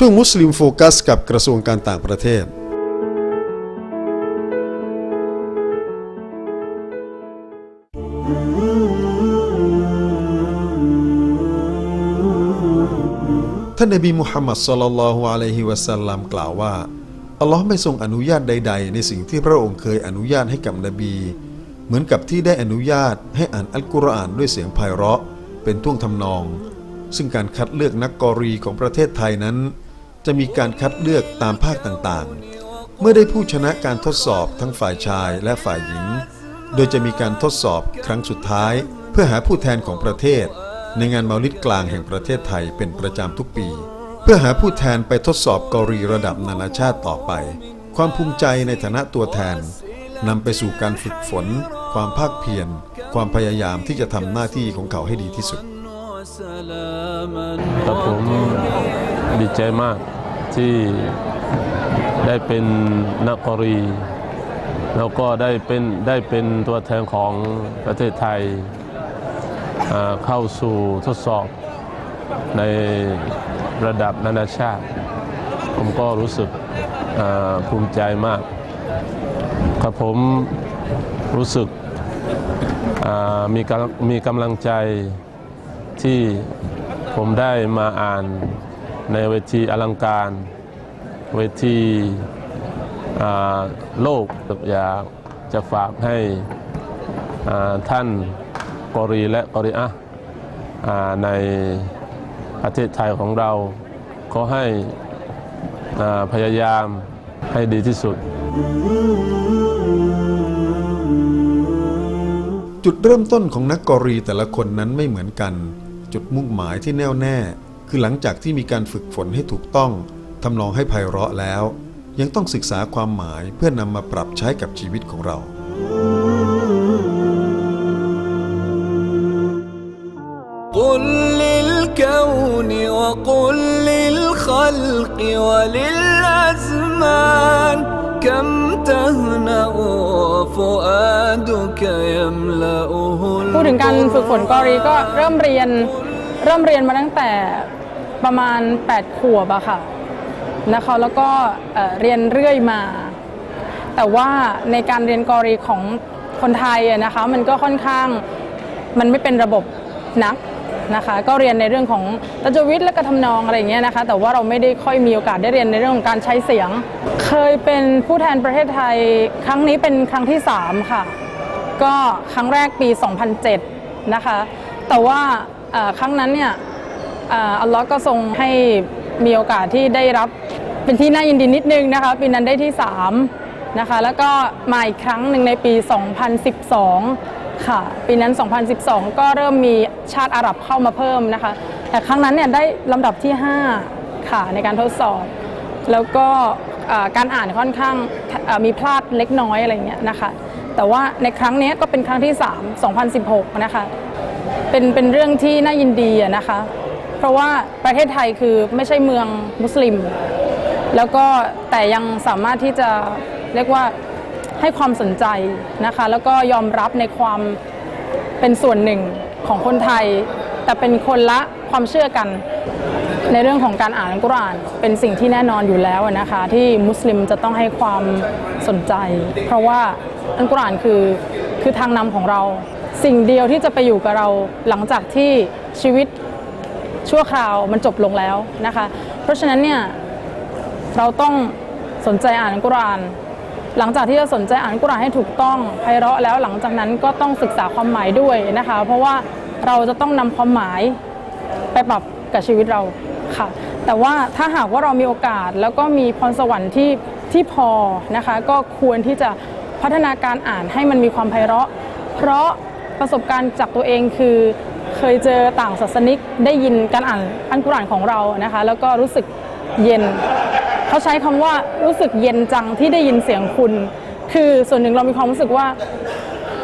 ช่วงมุสลิมโฟกัสกับกระทรวงการต่างประเทศ ท่านนบีมุฮัมมัดสลลัลลอฮุอะลัยฮิวะสัลลัมกล่าวว่า อัลลอฮ์ไม่ทรงอนุญาตใด ๆ ในสิ่งที่พระองค์เคยอนุญาตให้กับนบี เหมือนกับที่ได้อนุญาตให้อ่านอัลกุรอานด้วยเสียงไพเราะ เป็นท่วงทำนอง ซึ่งการคัดเลือกนักกอรีของประเทศไทยนั้น จะมีการคัดเลือกตามภาคต่างๆ เมื่อได้ผู้ชนะการทดสอบทั้งฝ่ายชายและฝ่ายหญิง โดยจะมีการทดสอบครั้งสุดท้าย เพื่อหาผู้แทนของประเทศ ในงานมาลิดกลางแห่งประเทศไทยเป็นประจำทุกปี เพื่อหาผู้แทนไปทดสอบกอรีระดับนานาชาติต่อไป ความภูมิใจในฐานะตัวแทนนำไปสู่การฝึกฝน ความภาคเพียร ความพยายามที่จะทำหน้าที่ของเขาให้ดีที่สุดครับผมดีใจมาก ที่ได้เป็นนักกรี แล้วก็ได้เป็นได้เป็นตัวแทนของประเทศไทยเข้าสู่ทดสอบในระดับนานาชาติ ผมก็รู้สึกภูมิใจมากครับผมรู้สึกมีกำมีกำลังใจที่ผมได้มาอ่าน ในเวทีอลังการ เวทีโลกอยากจะฝากให้ท่านกอรีและกอริอะห์อ่าในประเทศไทยของเราขอให้อ่าพยายามให้ดีที่สุด จุดเริ่มต้นของนักกอรีแต่ละคนนั้นไม่เหมือนกัน จุดมุ่งหมายที่แน่วแน่ คือหลังจากที่มีการฝึกฝนให้ถูกต้องทำนองให้ไพเราะแล้ว ยังต้องศึกษาความหมายเพื่อนำมาปรับใช้กับชีวิตของเรา قل للكون وقل للخلق وللأزمان كم تهنأ وفؤادك يملأه พูดถึงการฝึกฝนกอรีก็เริ่มเรียนเริ่มเรียนมาตั้งแต่ ประมาณ 8 ขวบอะค่ะนะคะแล้วก็เรียนเรื่อยมา แต่ว่าในการเรียนกอรีของคนไทยนะคะมันก็ค่อนข้างมันไม่เป็นระบบนักนะคะก็เรียนในเรื่องของตจวิทย์และกระทำนองอะไรอย่างเงี้ยนะคะแต่ว่าเราไม่ได้ค่อยมีโอกาสได้เรียนในเรื่องของการใช้เสียง เคยเป็นผู้แทนประเทศไทยครั้งนี้เป็นครั้งที่ 3 ค่ะ ก็ครั้งแรกปี 2007 นะคะแต่ว่าครั้งนั้นเนี่ย อัลลอฮ์ก็ทรงให้มีโอกาสที่ได้รับเป็นที่น่ายินดีนิดนึงนะคะปีนั้นได้ที่3นะคะแล้วก็มาอีกครั้งหนึ่งในปี 2012 ค่ะ ปีนั้น 2012 ก็เริ่มมีชาติอาหรับเข้ามาเพิ่มนะคะ แต่ครั้งนั้นเนี่ยได้ลำดับที่ 5 ค่ะในการทดสอบ แล้วก็การอ่านค่อนข้างมีพลาดเล็กน้อยอะไรเงี้ยนะคะ แต่ว่าในครั้งนี้ก็เป็นครั้งที่ 3 2016 นะคะ เป็นเป็นเรื่องที่น่ายินดีนะคะ เพราะว่าประเทศไทยคือไม่ใช่เมืองมุสลิม แล้วก็แต่ยังสามารถที่จะเรียกว่าให้ความสนใจนะคะ แล้วก็ยอมรับในความเป็นส่วนหนึ่งของคนไทย แต่เป็นคนละความเชื่อกัน ในเรื่องของการอ่านอัลกุรอาน เป็นสิ่งที่แน่นอนอยู่แล้วนะคะ ที่มุสลิมจะต้องให้ความสนใจ เพราะว่าอัลกุรอานคือคือทางนำของเรา สิ่งเดียวที่จะไปอยู่กับเราหลังจากที่ชีวิต ชั่วคราวมันจบลงแล้วนะคะ เพราะฉะนั้นเนี่ยเราต้องสนใจอ่านกุรอานหลังจากที่จะสนใจอ่านกุรอานให้ถูกต้องไพเราะแล้วหลังจากนั้นก็ต้องศึกษาความหมายด้วยนะคะ เพราะว่าเราจะต้องนำความหมายไปปรับกับชีวิตเราค่ะ แต่ว่าถ้าหากว่าเรามีโอกาสแล้วก็มีพรสวรรค์ที่ที่พอนะคะ ก็ควรที่จะพัฒนาการอ่านให้มันมีความไพเราะ เพราะประสบการณ์จากตัวเองคือ เคยเจอต่างศาสนิกได้ยินการอ่านอัลกุรอานของเรานะคะ แล้วก็รู้สึกเย็น เขาใช้คำว่ารู้สึกเย็นจังที่ได้ยินเสียงคุณ คือส่วนหนึ่งเรามีความรู้สึกว่า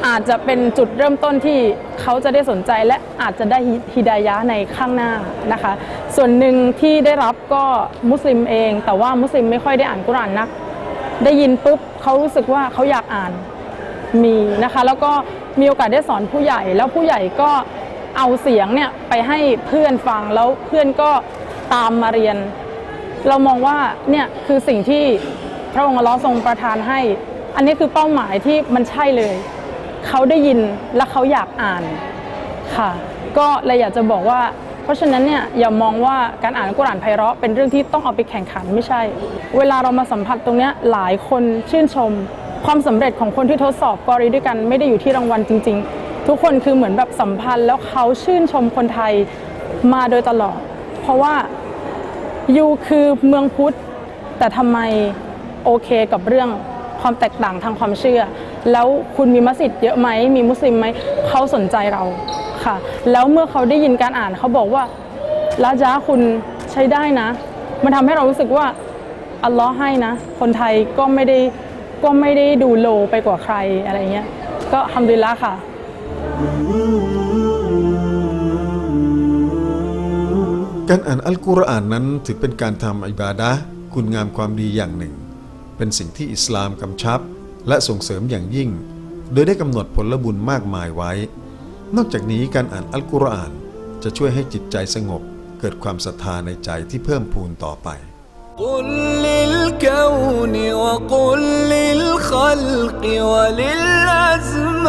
อาจจะเป็นจุดเริ่มต้นที่เขาจะได้สนใจและอาจจะได้ฮิดายะในข้างหน้านะคะ ส่วนหนึ่งที่ได้รับก็มุสลิมเอง แต่ว่ามุสลิมไม่ค่อยได้อ่านกุรอานนัก ได้ยินปุ๊บเขารู้สึกว่าเขาอยากอ่านมีนะคะ แล้วก็มีโอกาสได้สอนผู้ใหญ่ แล้วผู้ใหญ่ก็ เอาเสียงเนี่ยไปให้เพื่อนฟังแล้วเพื่อนก็ตามมาเรียน เรามองว่าเนี่ยคือสิ่งที่พระองค์ลเลอทรงประทานให้ อันนี้คือเป้าหมายที่มันใช่เลย เขาได้ยินและเขาอยากอ่านค่ะ ก็เลยอยากจะบอกว่า เพราะฉะนั้นเนี่ยอย่ามองว่าการอ่านกุรานไพเราะเป็นเรื่องที่ต้องเอาไปแข่งขันไม่ใช่ เวลาเรามาสัมผัสตรงนี้หลายคนชื่นชม ความสำเร็จของคนที่ทดสอบกอรีด้วยกันไม่ได้อยู่ที่รางวัลจริง ๆ ทุกคนคือเหมือนแบบสัมพันธ์แล้วเขาชื่นชมคนไทยมาโดยตลอด เพราะว่ายูคือเมืองพุทธ แต่ทำไมโอเคกับเรื่องความแตกต่างทางความเชื่อ แล้วคุณมีมัสยิดเยอะไหมมีมุสลิมไหมเขาสนใจเราค่ะ แล้วเมื่อเขาได้ยินการอ่านเขาบอกว่าละจ้าคุณใช้ได้นะ มันทำให้เรารู้สึกว่าอัลลอฮ์ให้นะ คนไทยก็ไม่ได้ก็ไม่ได้ดูโลไปกว่าใครอะไรเงี้ย ก็ทำดีละค่ะ การอ่านอัลกุรอานนั้นถือเป็นการทำอิบาดะห์คุณงามความดีอย่างหนึ่ง เป็นสิ่งที่อิสลามกำชับ และส่งเสริมอย่างยิ่ง โดยได้กำหนดผลบุญมากมายไว้ นอกจากนี้การอ่านอัลกุรอานจะช่วยให้จิตใจสงบ เกิดความศรัทธาในใจที่เพิ่มพูนต่อไป قل للكون وقل للخلق وللأزمان